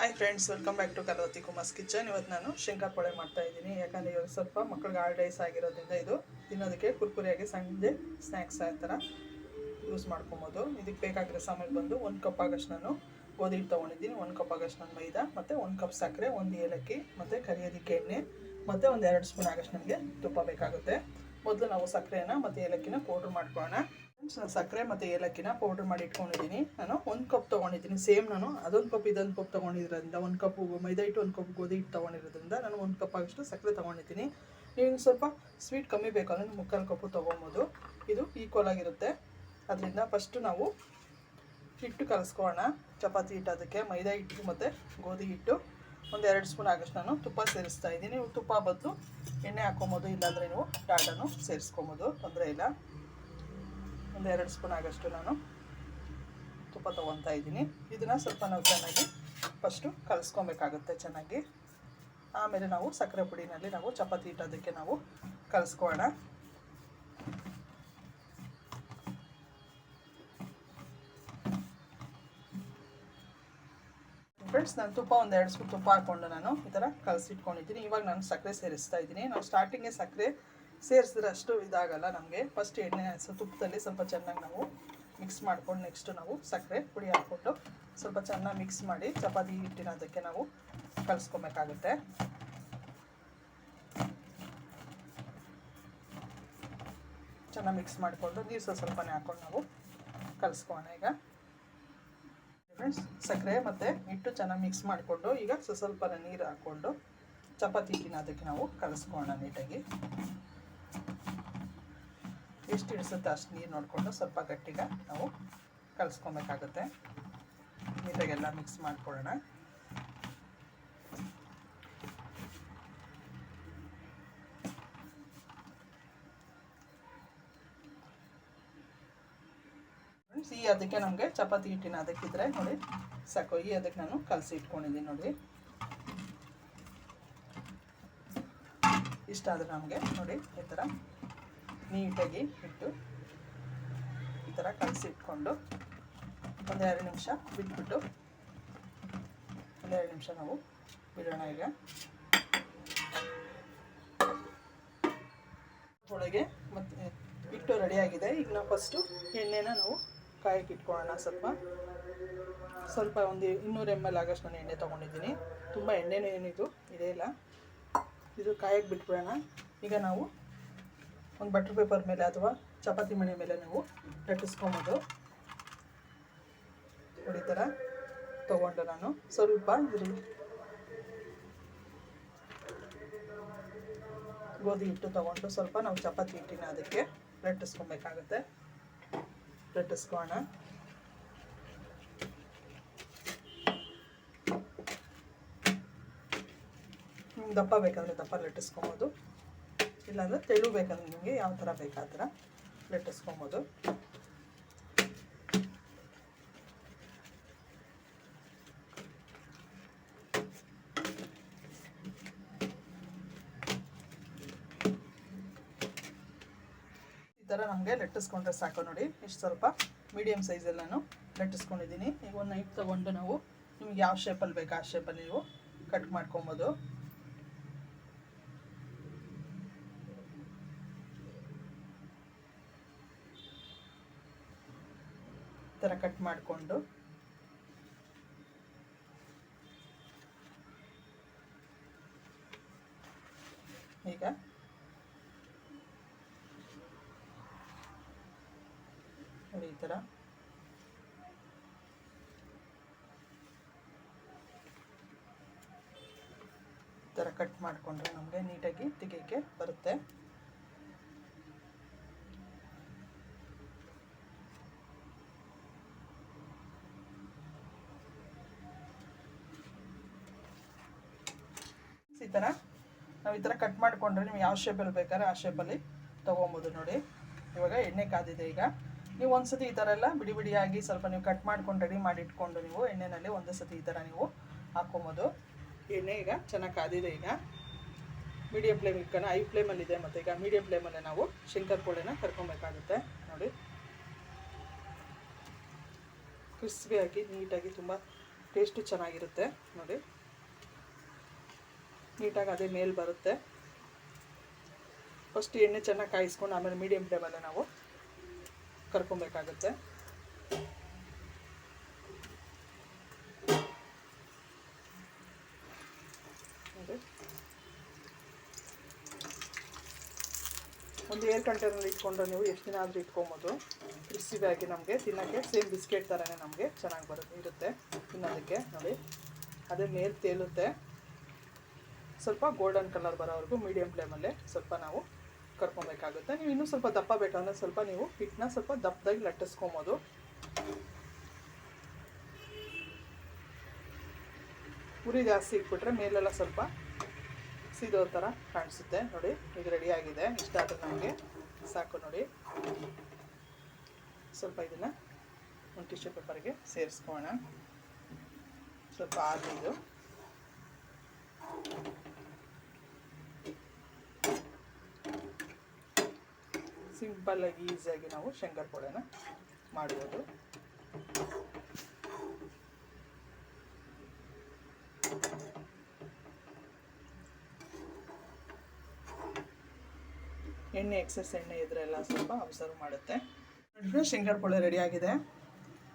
Hi friends welcome back to Kalavati Kumar's kitchen ಇವತ್ತು ನಾನು ಶಂಕರ್ ಪೊಳೆ ಮಾಡ್ತಾ ಇದ್ದೀನಿ. ಯಾಕಂದರೆ ಇವಾಗ ಸ್ವಲ್ಪ ಮಕ್ಕಳಿಗೆ ಡೈಸ್ ಆಗಿರೋದ್ರಿಂದ ಇದು ತಿನ್ನೋದಕ್ಕೆ ಕುರ್ಕುರಿಯಾಗಿ ಸಂಜೆ ಸ್ನ್ಯಾಕ್ಸ್ ಆ ಥರ ಯೂಸ್ ಮಾಡ್ಕೊಬೋದು. ಇದಕ್ಕೆ ಬೇಕಾಗಿರೋ ಸಾಮಾನು ಬಂದು ಒಂದು ಕಪ್ ಆಗಷ್ಟು ನಾನು ಗೋಧಿ ತೊಗೊಂಡಿದ್ದೀನಿ. ಒಂದು ಕಪ್ ಆಗಷ್ಟು ನಾನು ಮೈದಾ, ಮತ್ತು ಒಂದು ಕಪ್ ಸಕ್ಕರೆ, ಒಂದು ಏಲಕ್ಕಿ, ಮತ್ತು ಕರಿಯೋದಕ್ಕೆ ಎಣ್ಣೆ, ಮತ್ತು ಒಂದು ಎರಡು ಸ್ಪೂನ್ ಆಗಷ್ಟು ನನಗೆ ತುಪ್ಪ ಬೇಕಾಗುತ್ತೆ. ಮೊದಲು ನಾವು ಸಕ್ಕರೆನ ಮತ್ತು ಏಲಕ್ಕಿನ ಪೌಡ್ರ್ ಮಾಡ್ಕೊಳ್ಳೋಣ. ಸಕ್ಕರೆ ಮತ್ತು ಏಲಕ್ಕಿನ ಪೌಡ್ರ್ ಮಾಡಿ ಇಟ್ಕೊಂಡಿದ್ದೀನಿ. ನಾನು ಒಂದು ಕಪ್ ತೊಗೊಂಡಿದ್ದೀನಿ ಸೇಮ್ ನಾನು. ಅದೊಂದು ಕಪ್ ಇದೊಂದು ಕಪ್ ತೊಗೊಂಡಿದ್ರಿಂದ ಒಂದು ಕಪ್ ಮೈದಾ ಹಿಟ್ಟು, ಒಂದು ಕಪ್ ಗೋಧಿ ಹಿಟ್ಟು ತೊಗೊಂಡಿರೋದ್ರಿಂದ ನಾನು ಒಂದು ಕಪ್ ಆಗಷ್ಟು ಸಕ್ಕರೆ ತೊಗೊಂಡಿದ್ದೀನಿ. ನೀವು ಸ್ವಲ್ಪ ಸ್ವೀಟ್ ಕಮ್ಮಿ ಬೇಕು ಅಂದರೆ ಮುಕ್ಕಾಲು ಕಪ್ಪು ತೊಗೊಬೋದು. ಇದು ಈಕ್ವಲ್ ಆಗಿರುತ್ತೆ. ಅದರಿಂದ ಫಸ್ಟು ನಾವು ಹಿಟ್ಟು ಕಲಸ್ಕೊಳ್ಳೋಣ. ಚಪಾತಿ ಹಿಟ್ಟು ಅದಕ್ಕೆ, ಮೈದಾ ಹಿಟ್ಟು ಮತ್ತು ಗೋಧಿ ಹಿಟ್ಟು. ಒಂದು ಎರಡು ಸ್ಪೂನ್ ಆಗಷ್ಟು ನಾನು ತುಪ್ಪ ಸೇರಿಸ್ತಾ ಇದ್ದೀನಿ. ನೀವು ತುಪ್ಪ ಬದಲು ಎಣ್ಣೆ ಹಾಕೊಬೋದು, ಇಲ್ಲಾಂದರೆ ನೀವು ಟಾಟನು ಸೇರಿಸ್ಕೊಬೋದು, ತೊಂದರೆ ಇಲ್ಲ. ಒಂದು ಎರಡು ಸ್ಪೂನ್ ಆಗಷ್ಟು ನಾನು ತುಪ್ಪ ತೊಗೊತಾ ಇದ್ದೀನಿ. ಇದನ್ನು ಸ್ವಲ್ಪ ನಾವು ಚೆನ್ನಾಗಿ ಫಸ್ಟು ಕಲಿಸ್ಕೊಬೇಕಾಗುತ್ತೆ ಚೆನ್ನಾಗಿ. ಆಮೇಲೆ ನಾವು ಸಕ್ಕರೆ ಪುಡಿನಲ್ಲಿ ನಾವು ಚಪಾತಿ ಇಟ್ಟೋದಕ್ಕೆ ನಾವು ಕಲಿಸ್ಕೊಳ್ಳೋಣ ಫ್ರೆಂಡ್ಸ್ ನಾನು ತುಪ್ಪ ಒಂದು ಎರಡು ಸ್ಪೂನ್ ತುಪ್ಪ ಹಾಕ್ಕೊಂಡು ನಾನು ಈ ಥರ ಕಲಸಿಟ್ಕೊಂಡಿದ್ದೀನಿ. ಇವಾಗ ನಾನು ಸಕ್ಕರೆ ಸೇರಿಸ್ತಾ ಇದ್ದೀನಿ. ನಾವು ಸ್ಟಾರ್ಟಿಂಗೇ ಸಕ್ಕರೆ ಸೇರಿಸಿದ್ರೆ ಅಷ್ಟು ಇದಾಗಲ್ಲ ನಮಗೆ. ಫಸ್ಟ್ ಎಣ್ಣೆ ತುಪ್ಪದಲ್ಲಿ ಸ್ವಲ್ಪ ಚೆನ್ನಾಗಿ ನಾವು ಮಿಕ್ಸ್ ಮಾಡ್ಕೊಂಡು ನೆಕ್ಸ್ಟು ನಾವು ಸಕ್ಕರೆ ಪುಡಿ ಹಾಕ್ಕೊಂಡು ಸ್ವಲ್ಪ ಚೆನ್ನಾಗಿ ಮಿಕ್ಸ್ ಮಾಡಿ ಚಪಾತಿ ಹಿಟ್ಟಿನ ಅದಕ್ಕೆ ನಾವು ಕಲಸ್ಕೊಬೇಕಾಗುತ್ತೆ. ಚೆನ್ನಾಗಿ ಮಿಕ್ಸ್ ಮಾಡಿಕೊಂಡು ನೀರು ಸ್ವಲ್ಪ ಸ್ವಲ್ಪನೇ ಹಾಕ್ಕೊಂಡು ನಾವು ಕಲಿಸ್ಕೋಣ ಈಗ. ಫ್ರೆಂಡ್ಸ್ ಸಕ್ಕರೆ ಮತ್ತು ಹಿಟ್ಟು ಚೆನ್ನಾಗಿ ಮಿಕ್ಸ್ ಮಾಡಿಕೊಂಡು ಈಗ ಸ್ವ ಸ್ವಲ್ಪ ನೀರು ಹಾಕ್ಕೊಂಡು ಚಪಾತಿ ಹಿಟ್ಟಿನ ಅದಕ್ಕೆ ನಾವು ಕಲಸ್ಕೋಣ ನೀಟಾಗಿ ಎಷ್ಟು ಇಳಿಸುತ್ತೆ ಅಷ್ಟು ನೀರು ನೋಡಿಕೊಂಡು ಸ್ವಲ್ಪ ಗಟ್ಟಿಗೆ ನಾವು ಕಲಿಸ್ಕೊಬೇಕಾಗುತ್ತೆ. ನೀಟಾಗೆಲ್ಲ ಮಿಕ್ಸ್ ಮಾಡ್ಕೊಳ್ಳೋಣ. ಈ ಅದಕ್ಕೆ ನಮಗೆ ಚಪಾತಿ ಹಿಟ್ಟಿನ ಅದಕ್ಕಿದ್ರೆ ನೋಡಿ, ಸಾಕು. ಈ ಅದಕ್ಕೆ ನಾನು ಕಲಸಿ ಇಟ್ಕೊಂಡಿದ್ದೀನಿ ನೋಡಿ. ಇಷ್ಟ ಆದರೆ ನಮಗೆ ನೋಡಿ, ಈ ಥರ ನೀಟಾಗಿ ಇಟ್ಟು ಈ ಥರ ಕಲಸಿ ಇಟ್ಕೊಂಡು ಒಂದೆರಡು ನಿಮಿಷ ಬಿಟ್ಬಿಟ್ಟು ಒಂದೆರಡು ನಿಮಿಷ ನಾವು ಬಿಡೋಣ ಈಗ. ಒಳಗೆ ಮತ್ತು ಹಿಟ್ಟು ರೆಡಿಯಾಗಿದೆ ಈಗ ನಾವು ಫಸ್ಟು ಎಣ್ಣೆನ ನಾವು ಕಾಯಕ್ಕೆ ಇಟ್ಕೊಳ್ಳೋಣ ಸ್ವಲ್ಪ. ಸ್ವಲ್ಪ ಒಂದು ಇನ್ನೂರು ಎಂ ಎಲ್ ಆಗಷ್ಟು ನಾನು ಎಣ್ಣೆ ತೊಗೊಂಡಿದ್ದೀನಿ. ತುಂಬ ಎಣ್ಣೆನೂ ಏನಿದು, ಇದೇ ಇಲ್ಲ. ಇದು ಕಾಯಕ್ಕೆ ಬಿಟ್ಬಿಡೋಣ. ಈಗ ನಾವು ಒಂದು ಬಟರ್ ಪೇಪರ್ ಮೇಲೆ ಅಥವಾ ಚಪಾತಿ ಮಣೆ ಮೇಲೆ ನಾವು ಲಟ್ಟಿಸ್ಕೊಬೋದು. ನೋಡಿ ಥರ ತೊಗೊಂಡು ನಾನು. ಸ್ವಲ್ಪ ಗೋಧಿ ಹಿಟ್ಟು ತೊಗೊಂಡು ಸ್ವಲ್ಪ ನಾವು ಚಪಾತಿ ಹಿಟ್ಟಿನ ಅದಕ್ಕೆ ಲಟ್ಟಿಸ್ಕೊಬೇಕಾಗುತ್ತೆ. ಲಟ್ಟಿಸ್ಕೋಣ ದಪ್ಪ ಬೇಕಾದರೆ ದಪ್ಪ ಲಟ್ಟಿಸ್ಕೊಬೋದು. ಇಲ್ಲಾಂದರೆ ತೆಳು ಬೇಕಂದ್ರೆ ನಿಮಗೆ ಯಾವ ಥರ ಬೇಕಾ ಆ ಥರ ಲಟ್ಟಿಸ್ಕೊಬೋದು. ಈ ಥರ ನಮಗೆ ಲಟ್ಟಿಸ್ಕೊಂಡ್ರೆ ಸಾಕು ನೋಡಿ. ಇಷ್ಟು ಸ್ವಲ್ಪ ಮೀಡಿಯಮ್ ನಾನು ಲಟ್ಟಿಸ್ಕೊಂಡಿದ್ದೀನಿ. ಈಗ ಒಂದು ನೈಫ್ ತೊಗೊಂಡು ನಾವು ನಿಮ್ಗೆ ಯಾವ ಶೇಪಲ್ಲಿ ಬೇಕು ಆ ಶೇಪಲ್ಲಿ ನೀವು ಕಟ್ ಮಾಡ್ಕೊಬೋದು. ಥರ ಕಟ್ ಮಾಡಿಕೊಂಡು. ಈಗ ಈ ಥರ ಥರ ಕಟ್ ಮಾಡಿಕೊಂಡ್ರೆ ನಮಗೆ ನೀಟಾಗಿ ತೆಗೆಯೋಕ್ಕೆ ಬರುತ್ತೆ. ಥರ ನಾವು ಈ ಥರ ಕಟ್ ಮಾಡಿಕೊಂಡ್ರೆ ನೀವು ಯಾವ ಶೇಪಲ್ಲಿ ಬೇಕಾದ್ರೆ ಆ ಶೇಪಲ್ಲಿ ತೊಗೊಬೋದು ನೋಡಿ. ಇವಾಗ ಎಣ್ಣೆ ಕಾದಿದೆ ಈಗ. ನೀವು ಒಂದ್ಸತಿ ಈ ಥರ ಎಲ್ಲ ಬಿಡಿ ಬಿಡಿಯಾಗಿ ಸ್ವಲ್ಪ ನೀವು ಕಟ್ ಮಾಡ್ಕೊಂಡು ರೆಡಿ ಮಾಡಿ ಇಟ್ಕೊಂಡು ನೀವು ಎಣ್ಣೆನಲ್ಲಿ ಒಂದು ಸತಿ ಈ ಥರ ನೀವು ಹಾಕ್ಕೊಬೋದು ಎಣ್ಣೆ ಈಗ ಚೆನ್ನಾಗಿ ಕಾದಿದೆ ಈಗ. ಮೀಡಿಯಂ ಫ್ಲೇಮ್ ಇಟ್ಕೊಂಡು ಐ ಫ್ಲೇಮಲ್ಲಿದೆ ಮತ್ತು ಈಗ ಮೀಡಿಯಂ ಫ್ಲೇಮಲ್ಲೇ ನಾವು ಶಂಕರ್ ಪೋಳೆನ ಕರ್ಕೊಬೇಕಾಗುತ್ತೆ ನೋಡಿ. ಕ್ರಿಸ್ಪಿಯಾಗಿ ನೀಟಾಗಿ ತುಂಬ ಟೇಸ್ಟು ಚೆನ್ನಾಗಿರುತ್ತೆ ನೋಡಿ. ನೀಟಾಗಿ ಅದೇ ಮೇಲೆ ಬರುತ್ತೆ. ಫಸ್ಟ್ ಎಣ್ಣೆ ಚೆನ್ನಾಗಿ ಕಾಯಿಸ್ಕೊಂಡು ಆಮೇಲೆ ಮೀಡಿಯಮ್ ಫ್ಲೇಮಲ್ಲೇ ನಾವು ಕರ್ಕೊಬೇಕಾಗುತ್ತೆ. ಒಂದು ಏರ್ ಕಂಟೈನಲ್ಲಿ ಇಟ್ಕೊಂಡ್ರೆ ನೀವು ಎಷ್ಟು ದಿನ ಆದರೂ ಇಟ್ಕೊಬೋದು. ಕ್ರಿಸ್ಪಿಯಾಗಿ ನಮಗೆ ತಿನ್ನೋಕ್ಕೆ ಸೇಮ್ ಬಿಸ್ಕೆಟ್ ಥರನೇ ನಮಗೆ ಚೆನ್ನಾಗಿ ಬರುತ್ತೆ ಇರುತ್ತೆ ತಿನ್ನೋದಕ್ಕೆ. ನೋಡಿ. ಅದೇ ಮೇಲೆ ತೇಲುತ್ತೆ. ಸ್ವಲ್ಪ ಗೋಲ್ಡನ್ ಕಲರ್ ಬರೋವರೆಗೂ ಮೀಡಿಯಮ್ ಫ್ಲೇಮಲ್ಲೇ ಸ್ವಲ್ಪ ನಾವು ಕರ್ಕೊಬೇಕಾಗುತ್ತೆ. ನೀವು ಇನ್ನೂ ಸ್ವಲ್ಪ ದಪ್ಪ ಬೇಕಂದ್ರೆ ಸ್ವಲ್ಪ ನೀವು ಹಿಟ್ಟನ್ನ ಸ್ವಲ್ಪ ದಪ್ಪದಾಗಿ ಲಟ್ಟಿಸ್ಕೊಬೋದು. ಉರಿ ಜಾಸ್ತಿ ಇಟ್ಬಿಟ್ರೆ ಮೇಲೆಲ್ಲ ಸ್ವಲ್ಪ ಸೀದೋ ಥರ ಕಾಣಿಸುತ್ತೆ. ನೋಡಿ ಈಗ ರೆಡಿಯಾಗಿದೆ ಇಷ್ಟ ಆದರೆ ನಮಗೆ ಸಾಕು ನೋಡಿ. ಸ್ವಲ್ಪ ಇದನ್ನು ಒಂದು ಟಿಶ್ಯೂ ಪೇಪರ್ಗೆ ಸೇರಿಸ್ಕೋಣ ಸ್ವಲ್ಪ ಆಗಿದ್ದು ಇದು. ಸಿಂಪಲ್ಲಾಗಿ ಈಸಿಯಾಗಿ ನಾವು ಶಂಕರಪೊಳೆನ ಮಾಡ್ಬೋದು. ಎಣ್ಣೆ, ಎಕ್ಸಸ್ ಎಣ್ಣೆ ಇದ್ರೆ ಎಲ್ಲ ಸ್ವಲ್ಪ ಅಬ್ಸರ್ವ್ ಮಾಡುತ್ತೆ. ನೋಡಿದ್ರೆ ಶಂಕರಪೊಳೆ ರೆಡಿ ಆಗಿದೆ.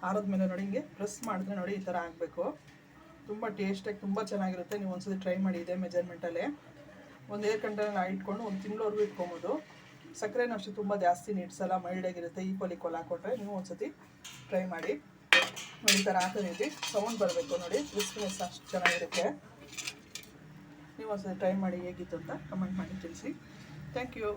ಆರದ್ಮೇಲೆ ನೋಡಿ ಹಿಂಗೆ ಪ್ರೆಸ್ ಮಾಡಿದ್ರೆ ನೋಡಿ ಈ ಥರ ಆಗಬೇಕು. ತುಂಬ ಟೇಸ್ಟಾಗಿ ತುಂಬ ಚೆನ್ನಾಗಿರುತ್ತೆ. ನೀವು ಒಂದ್ಸತಿ ಟ್ರೈ ಮಾಡಿ ಇದೆ ಮೆಜರ್ಮೆಂಟಲ್ಲೇ. ಒಂದು ಏರ್ ಕಂಟೈನರ್ ಇಟ್ಕೊಂಡು ಒಂದು ತಿಂಗಳವರೆಗೂ ಇಟ್ಕೊಬೋದು. ಸಕ್ಕರೆನೂ ಅಂಶ ತುಂಬ ಜಾಸ್ತಿ ನೀಡ್ಸಲ್ಲ ಮೈಲ್ಡಾಗಿರುತ್ತೆ. ಕೊಲಿ ಕೊಲ ಹಾಕ್ಕೊಟ್ರೆ ನೀವು ಒಂದ್ಸತಿ ಟ್ರೈ ಮಾಡಿ. ನೋಡಿ ಈ ಥರ ಹಾಕೋ ರೀತಿ ಸೌಂಡ್ ಬರಬೇಕು ನೋಡಿ. ಕ್ರಿಸ್ಪಿನೆಸ್ ಅಷ್ಟು ಚೆನ್ನಾಗಿರುತ್ತೆ. ನೀವು ಒಂದ್ಸತಿ ಟ್ರೈ ಮಾಡಿ ಹೇಗಿತ್ತು ಅಂತ ಕಮೆಂಟ್ ಮಾಡಿ ತಿಳಿಸಿ. Thank you